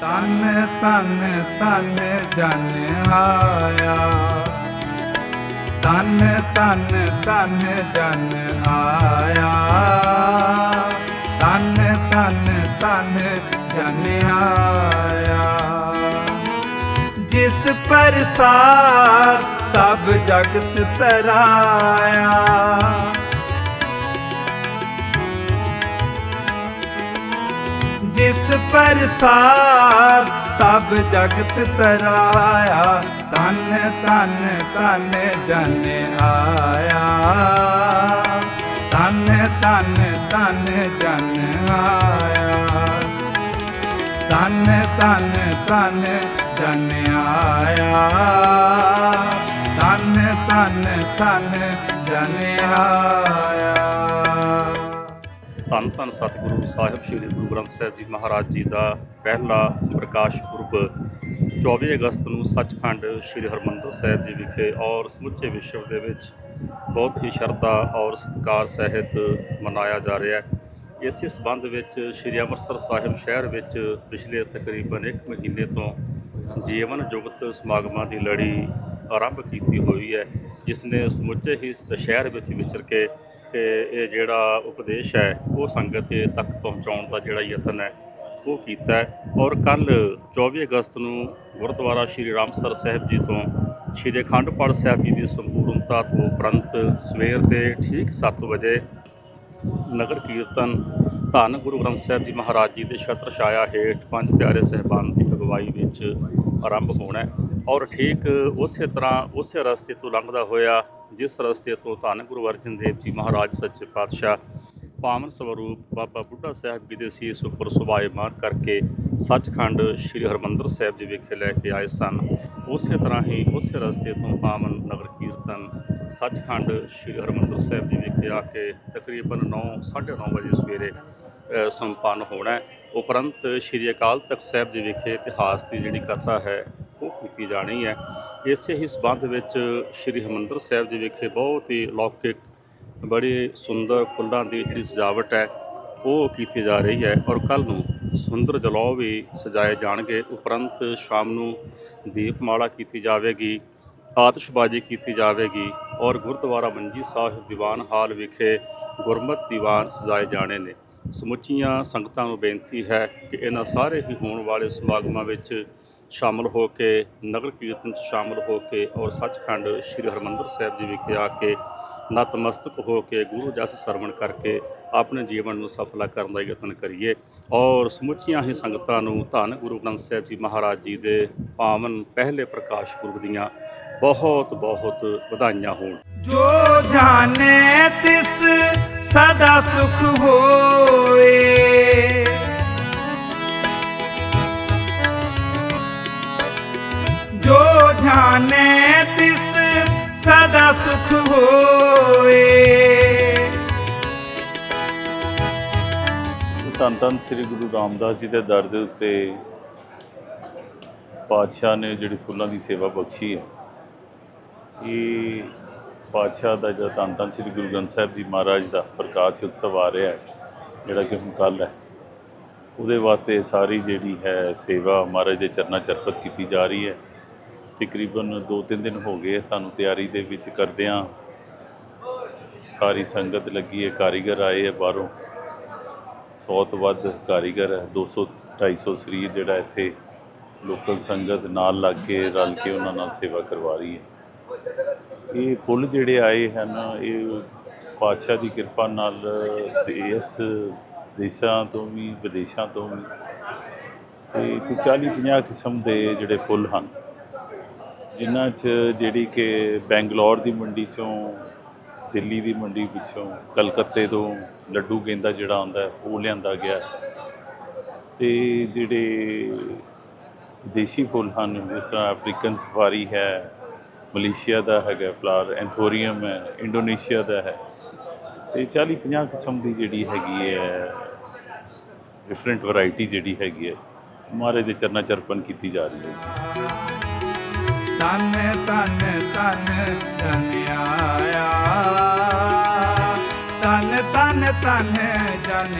ਤਨ ਤਨ ਤਨ ਜਨ ਆਇਆ। ਤਨ ਤਨ ਤਨ ਜਨ ਆਇਆ। ਤਨ ਤਨ ਤਨ ਜਨ ਆਇਆ। ਜਿਸ ਪਰਸਾਰ ਸਭ ਜਗਤ ਤਰਾਇਆ। ਜਿਸ ਪਰਸਾਰ ਸਭ ਜਗਤ ਤਰਾਇਆ। ਤਨ ਤਨ ਤਨ ਜਨ ਆਇਆ। ਤਨ ਤਨ ਤਨ ਜਨ ਆਇਆ। ਤਨ ਤਨ ਤਨ ਜਨ ਆਇਆ। ਤਨ ਤਨ ਤਨ ਜਨ ਆਇਆ। ਧੰਨ ਧੰਨ ਸਤਿਗੁਰੂ ਸਾਹਿਬ ਸ੍ਰੀ ਗੁਰੂ ਗ੍ਰੰਥ ਸਾਹਿਬ ਜੀ ਮਹਾਰਾਜ ਜੀ ਦਾ ਪਹਿਲਾ ਪ੍ਰਕਾਸ਼ ਪੁਰਬ 24 ਅਗਸਤ ਨੂੰ ਸੱਚਖੰਡ ਸ੍ਰੀ ਹਰਮੰਦਰ ਸਾਹਿਬ ਜੀ ਵਿਖੇ ਔਰ ਸਮੁੱਚੇ ਵਿਸ਼ਵ ਦੇ ਵਿੱਚ ਬਹੁਤ ਹੀ ਸ਼ਰਧਾ ਔਰ ਸਤਿਕਾਰ ਸਹਿਤ ਮਨਾਇਆ ਜਾ ਰਿਹਾ ਹੈ। ਇਸੇ ਸਬੰਧ ਵਿੱਚ ਸ੍ਰੀ ਅੰਮ੍ਰਿਤਸਰ ਸਾਹਿਬ ਸ਼ਹਿਰ ਵਿੱਚ ਪਿਛਲੇ ਤਕਰੀਬਨ 1 ਮਹੀਨੇ ਤੋਂ ਜੀਵਨ ਜੁਗਤ ਸਮਾਗਮਾਂ ਦੀ ਲੜੀ ਆਰੰਭ ਕੀਤੀ ਹੋਈ ਹੈ, ਜਿਸ ਨੇ ਸਮੁੱਚੇ ਹੀ ਸ਼ਹਿਰ ਵਿੱਚ ਵਿਚਰ ਕੇ ਤੇ ਇਹ ਜਿਹੜਾ ਉਪਦੇਸ਼ ਹੈ, ਉਹ ਸੰਗਤ ਦੇ ਤੱਕ ਪਹੁੰਚਾਉਣ ਦਾ ਜਿਹੜਾ ਯਤਨ ਹੈ, ਉਹ ਕੀਤਾ ਔਰ ਕੱਲ 24 ਅਗਸਤ ਨੂੰ ਗੁਰਦੁਆਰਾ ਸ਼੍ਰੀ ਰਾਮਸਰ ਸਾਹਿਬ ਜੀ ਤੋਂ ਸ਼੍ਰੀ ਅਖੰਡ ਪਾਠ ਸਾਹਿਬ ਜੀ ਦੀ ਸੰਪੂਰਨਤਾ ਤੋਂ ਉਪਰੰਤ ਸਵੇਰ ਦੇ ਠੀਕ 7 ਵਜੇ ਨਗਰ ਕੀਰਤਨ ਧੰਨ ਗੁਰੂ ਗ੍ਰੰਥ ਸਾਹਿਬ ਜੀ ਮਹਾਰਾਜ ਜੀ ਦੇ ਛਤਰ ਛਾਇਆ ਹੇਠ ਪੰਜ ਪਿਆਰੇ ਸਹਿਬਾਨ ਦੀ ਅਗਵਾਈ ਵਿੱਚ ਆਰੰਭ ਹੋਣਾ ਔਰ ਠੀਕ ਉਸੇ ਤਰ੍ਹਾਂ ਉਸੇ ਰਸਤੇ ਤੋਂ ਲੰਘਦਾ ਹੋਇਆ ਜਿਸ ਰਸਤੇ ਤੋਂ ਧੰਨ ਗੁਰੂ ਅਰਜਨ ਦੇਵ ਜੀ ਮਹਾਰਾਜ ਸੱਚੇ ਪਾਤਸ਼ਾਹ ਪਾਵਨ ਸਵਰੂਪ ਬਾਬਾ ਬੁੱਢਾ ਸਾਹਿਬ ਜੀ ਦੇ ਸੀਸ ਉੱਪਰ ਸੁਭਾਇਮਾਨ ਕਰਕੇ ਸੱਚਖੰਡ ਸ੍ਰੀ ਹਰਮੰਦਰ ਸਾਹਿਬ ਜੀ ਵਿਖੇ ਲੈ ਕੇ ਆਏ ਸਨ, ਉਸੇ ਤਰ੍ਹਾਂ ਹੀ ਉਸੇ ਰਸਤੇ ਤੋਂ ਪਾਵਨ ਨਗਰ ਕੀਰਤਨ ਸੱਚਖੰਡ ਸ੍ਰੀ ਹਰਮੰਦਰ ਸਾਹਿਬ ਜੀ ਵਿਖੇ ਆ ਕੇ ਤਕਰੀਬਨ 9 9:30 ਵਜੇ ਸਵੇਰੇ ਸੰਪੰਨ ਹੋਣਾ ਉਪਰੰਤ ਸ੍ਰੀ ਅਕਾਲ ਤਖਤ ਸਾਹਿਬ ਜੀ ਵਿਖੇ ਇਤਿਹਾਸ ਦੀ ਜਿਹੜੀ ਕਥਾ ਹੈ ਕੀਤੀ ਜਾਣੀ ਹੈ। ਇਸੇ ਹੀ ਸਬੰਧ ਵਿੱਚ ਸ੍ਰੀ ਹਰਮੰਦਰ ਸਾਹਿਬ ਜੀ ਵਿਖੇ ਬਹੁਤ ਹੀ ਲੌਕਿਕ, ਬੜੀ ਸੁੰਦਰ ਫੁੱਲਾਂ ਦੀ ਜਿਹੜੀ ਸਜਾਵਟ ਹੈ, ਉਹ ਕੀਤੀ ਜਾ ਰਹੀ ਹੈ ਔਰ ਕੱਲ ਨੂੰ ਸੁੰਦਰ ਜਲੌ ਵੀ ਸਜਾਏ ਜਾਣਗੇ। ਉਪਰੰਤ ਸ਼ਾਮ ਨੂੰ ਦੀਪਮਾਲਾ ਕੀਤੀ ਜਾਵੇਗੀ, ਆਤਿਸ਼ਬਾਜ਼ੀ ਕੀਤੀ ਜਾਵੇਗੀ ਔਰ ਗੁਰਦੁਆਰਾ ਮੰਜੀ ਸਾਹਿਬ ਦੀਵਾਨ ਹਾਲ ਵਿਖੇ ਗੁਰਮਤਿ ਦੀਵਾਨ ਸਜਾਏ ਜਾਣੇ ਨੇ। ਸਮੁੱਚੀਆਂ ਸੰਗਤਾਂ ਨੂੰ ਬੇਨਤੀ ਹੈ ਕਿ ਇਹਨਾਂ ਸਾਰੇ ਹੀ ਹੋਣ ਵਾਲੇ ਸਮਾਗਮਾਂ ਵਿੱਚ ਸ਼ਾਮਲ ਹੋ ਕੇ, ਨਗਰ ਕੀਰਤਨ 'ਚ ਸ਼ਾਮਲ ਹੋ ਕੇ ਔਰ ਸੱਚਖੰਡ ਸ੍ਰੀ ਹਰਮੰਦਰ ਸਾਹਿਬ ਜੀ ਵਿਖੇ ਆ ਕੇ ਨਤਮਸਤਕ ਹੋ ਕੇ ਗੁਰੂ ਜਸ ਸਰਵਣ ਕਰਕੇ ਆਪਣੇ ਜੀਵਨ ਨੂੰ ਸਫਲਾ ਕਰਨ ਦਾ ਯਤਨ ਕਰੀਏ। ਔਰ ਸਮੁੱਚੀਆਂ ਹੀ ਸੰਗਤਾਂ ਨੂੰ ਧੰਨ ਗੁਰੂ ਗ੍ਰੰਥ ਸਾਹਿਬ ਜੀ ਮਹਾਰਾਜ ਜੀ ਦੇ ਪਾਵਨ ਪਹਿਲੇ ਪ੍ਰਕਾਸ਼ ਪੁਰਬ ਦੀਆਂ ਬਹੁਤ ਬਹੁਤ ਵਧਾਈਆਂ ਹੋਣ। ਜੋ ਜਾਣੇ ਤਿਸ ਸਦਾ ਸੁਖ ਹੋਏ। ਧੰਨ ਧੰਨ ਸ੍ਰੀ ਗੁਰੂ ਰਾਮਦਾਸ ਜੀ ਦੇ ਦਰ ਦੇ ਉੱਤੇ ਪਾਤਸ਼ਾਹ ਨੇ ਜਿਹੜੀ ਫੁੱਲਾਂ ਦੀ ਸੇਵਾ ਬਖਸ਼ੀ ਹੈ। ਇਹ ਪਾਤਸ਼ਾਹ ਦਾ ਜਿਹੜਾ ਧੰਨ ਧੰਨ ਸ੍ਰੀ ਗੁਰੂ ਗ੍ਰੰਥ ਸਾਹਿਬ ਜੀ ਮਹਾਰਾਜ ਦਾ ਪ੍ਰਕਾਸ਼ ਉਤਸਵ ਆ ਰਿਹਾ ਹੈ, ਜਿਹੜਾ ਕਿ ਹੁਣ ਕੱਲ੍ਹ ਹੈ। ਉਹਦੇ ਵਾਸਤੇ ਸਾਰੀ ਜਿਹੜੀ ਹੈ ਸੇਵਾ ਮਹਾਰਾਜ ਦੇ ਚਰਨਾਂ 'ਚ ਕੀਤੀ ਜਾ ਰਹੀ ਹੈ। ਤਕਰੀਬਨ 2-3 ਦਿਨ ਹੋ ਗਏ ਸਾਨੂੰ ਤਿਆਰੀ ਦੇ ਵਿੱਚ ਕਰਦਿਆਂ ਸਾਰੀ ਸੰਗਤ ਲੱਗੀ ਹੈ, ਕਾਰੀਗਰ ਆਏ ਹੈ ਬਾਹਰੋਂ। 100 ਤੋਂ ਵੱਧ ਕਾਰੀਗਰ ਹੈ 200 250 ਸਰੀਰ ਜਿਹੜਾ ਇੱਥੇ ਲੋਕਲ ਸੰਗਤ ਨਾਲ ਲੱਗ ਕੇ ਰਲ ਕੇ ਉਹਨਾਂ ਨਾਲ ਸੇਵਾ ਕਰਵਾ ਰਹੀ ਹੈ। ਇਹ ਫੁੱਲ ਜਿਹੜੇ ਆਏ ਹਨ, ਇਹ ਪਾਤਸ਼ਾਹ ਦੀ ਕਿਰਪਾ ਨਾਲ ਦੇਸ਼ ਦੇਸ਼ਾਂ ਤੋਂ ਵੀ, ਵਿਦੇਸ਼ਾਂ ਤੋਂ ਵੀ ਤੇ ਕੋਈ 40 50 ਕਿਸਮ ਦੇ ਜਿਹੜੇ ਫੁੱਲ ਹਨ, ਜਿਨ੍ਹਾਂ 'ਚ ਜਿਹੜੀ ਕਿ ਬੈਂਗਲੌਰ ਦੀ ਮੰਡੀ ਚੋਂ, ਦਿੱਲੀ ਦੀ ਮੰਡੀ ਵਿੱਚੋਂ ਕਲਕੱਤੇ ਤੋਂ ਲੱਡੂ ਗੇਂਦਾ ਜਿਹੜਾ ਆਉਂਦਾ ਉਹ ਲਿਆਂਦਾ ਗਿਆ। ਤੇ ਜਿਹੜੇ ਦੇਸ਼ੀ ਫੁੱਲ ਹਨ, ਜਿਸ ਤਰ੍ਹਾਂ ਅਫਰੀਕਨ ਸਫਾਰੀ ਹੈ, ਮਲੇਸ਼ੀਆ ਦਾ ਹੈਗਾ ਫਲਾਰ ਐਂਥੋਰੀਅਮ ਹੈ ਇੰਡੋਨੇਸ਼ੀਆ ਦਾ ਹੈ। ਤੇ 40 50 ਕਿਸਮ ਦੀ ਜਿਹੜੀ ਹੈਗੀ ਹੈ ਡਿਫਰੈਂਟ ਵੈਰਾਈਟੀ ਜਿਹੜੀ ਹੈਗੀ ਹੈ ਮਹਾਰਾਜ ਦੇ ਚਰਨਾਂ ਚ ਕੀਤੀ ਜਾ ਰਹੀ ਹੈ। ਤਨ ਤਨ ਤਨ ਜਨ ਤਨ ਤਨ ਤਨ ਜਨ